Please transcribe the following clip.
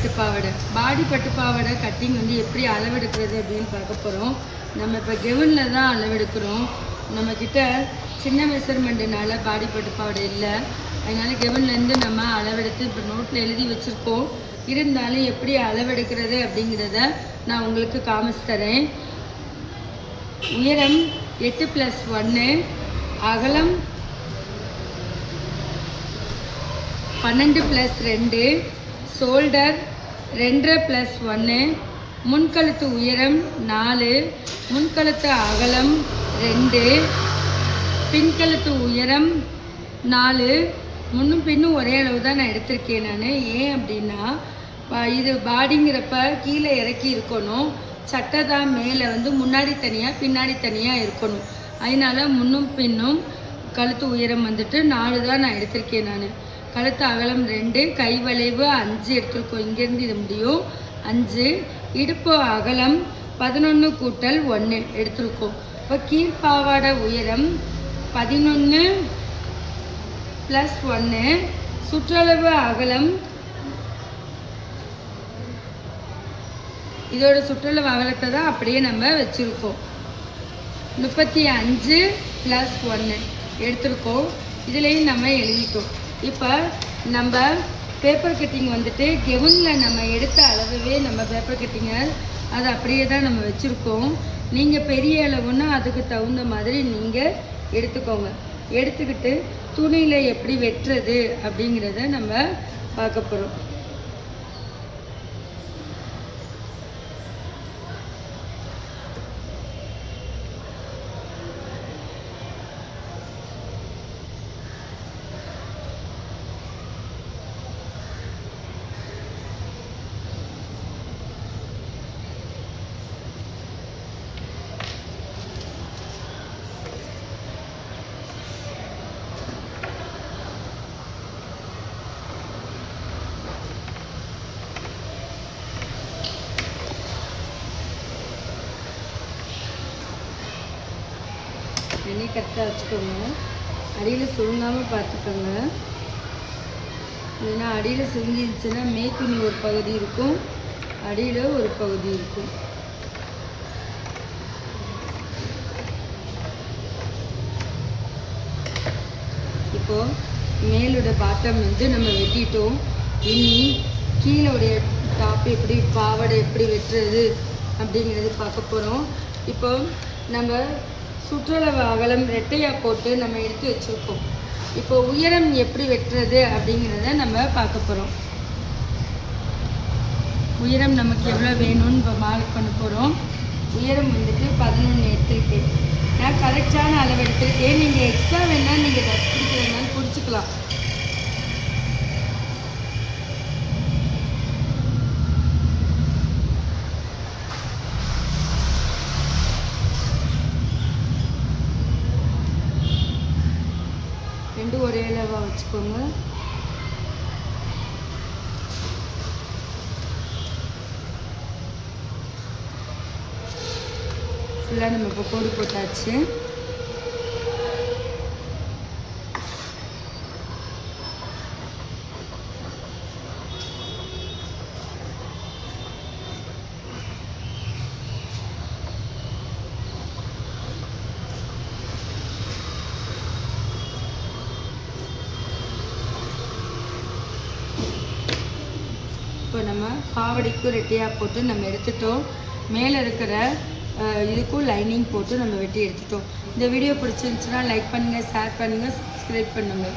பட்டுப்பாவாடை. பாடி பட்டுப்பாவாடை cutting வந்து எப்படி அளவெடுக்கிறது அப்படின்னு பார்க்க போகிறோம் நம்ம இப்போ கெவனில் தான் அளவெடுக்கிறோம். நம்மக்கிட்ட சின்ன மெஷர்மெண்ட்டுனால பாடி பட்டுப்பாவாடை இல்லை. அதனால கெவன்லேருந்து நம்ம அளவெடுத்து இப்போ நோட்டில் எழுதி வச்சுருக்கோம். இருந்தாலும் எப்படி அளவெடுக்கிறது அப்படிங்கிறத நான் உங்களுக்கு காமிச்சு தரேன். உயரம் எட்டு ப்ளஸ் ஒன்று அகலம் பன்னெண்டு ப்ளஸ் ரெண்டு ஷோல்டர் ரெண்டரை ப்ளஸ் ஒன்று முன்கழுத்து உயரம் நாலு முன்கழுத்து அகலம் ரெண்டு பின்கழுத்து உயரம் நாலு முன்னும் பின்னும் ஒரே அளவு தான் நான் எடுத்திருக்கேன் நான். ஏன் அப்படின்னா இது பாடிங்கிறப்ப கீழே இறக்கி இருக்கணும். சட்டை தான் மேலே வந்து முன்னாடி தனியாக பின்னாடி தனியாக இருக்கணும். அதனால் முன்னும் பின்னும் கழுத்து உயரம் வந்துட்டு நாலு தான் நான் எடுத்திருக்கேன் நான். கழுத்து அகலம் ரெண்டு கை வளைவு அஞ்சு எடுத்துருக்கோம். இங்கேருந்து இது முடியும். அஞ்சு இடுப்பு அகலம் பதினொன்று கூட்டல் ஒன்று எடுத்திருக்கோம். இப்போ கீழ்ப்பாவாடை உயரம் பதினொன்று ப்ளஸ் ஒன்று சுற்றளவு அகலம் இதோட சுற்றளவு அகலத்தை தான் அப்படியே நம்ம வச்சுருக்கோம். முப்பத்தி அஞ்சு ப்ளஸ் ஒன்று எடுத்திருக்கோம். இதுலேயும் நம்ம எழுதிட்டோம். இப்போ நம்ம பேப்பர் கட்டிங் வந்துட்டு கெவுனில் நம்ம எடுத்த அளவுவே நம்ம பேப்பர் கட்டிங்கை அதை அப்படியே தான் நம்ம வச்சுருக்கோம். நீங்கள் பெரிய அளவுன்னா அதுக்கு தகுந்த மாதிரி நீங்கள் எடுத்துக்கோங்க. எடுத்துக்கிட்டு துணியில் எப்படி வெட்டுறது அப்படிங்கிறத நம்ம பார்க்க போகிறோம் கரெக்டாக வச்சுக்கோங்க. அடியில் சுருங்காமல் பார்த்துக்கோங்க. ஏன்னா அடியில் சுருங்கிருச்சுன்னா மேத்துணி ஒரு பகுதி இருக்கும். அடியில் ஒரு பகுதி இருக்கும். இப்போது மேலோட பாட்டம் வந்து நம்ம வெட்டிட்டோம். இனி கீழோடைய டாப் எப்படி பாவாடை எப்படி வெட்டுறது அப்படிங்கிறது பார்க்க போகிறோம் இப்போ நம்ம சுற்றளவு அகலம் ரெட்டையாக போட்டு நம்ம எடுத்து வச்சுருக்கோம் இப்போ உயரம் எப்படி வெட்டுறது அப்படிங்கிறத நம்ம பார்க்க போகிறோம் உயரம் நமக்கு எவ்வளோ வேணும்னு இப்போ மார்க் பண்ண போகிறோம் உயரம் வந்துட்டு பதினொன்று எடுத்திருக்கேன் நான் கரெக்டான அளவு எடுத்திருக்கேன். நீங்கள் எக்ஸ்ட்ரா வேணால் நீங்கள் பிடிக்க வேணாலும் பிடிச்சிக்கலாம். ரெண்டும் வச்சுக்கோங்க. ஃபுல்லாக நம்ம இப்போ கோடு போட்டாச்சு. இப்போ நம்ம பாவடைக்கும் ரெட்டையாக போட்டு நம்ம எடுத்துட்டோம். மேலே இருக்கிற இதுக்கும் லைனிங் போட்டு நம்ம வெட்டி எடுத்துட்டோம். இந்த வீடியோ பிடிச்சிருந்துச்சுன்னா லைக் பண்ணுங்கள் ஷேர் பண்ணுங்கள் சப்ஸ்கிரைப் பண்ணுங்கள்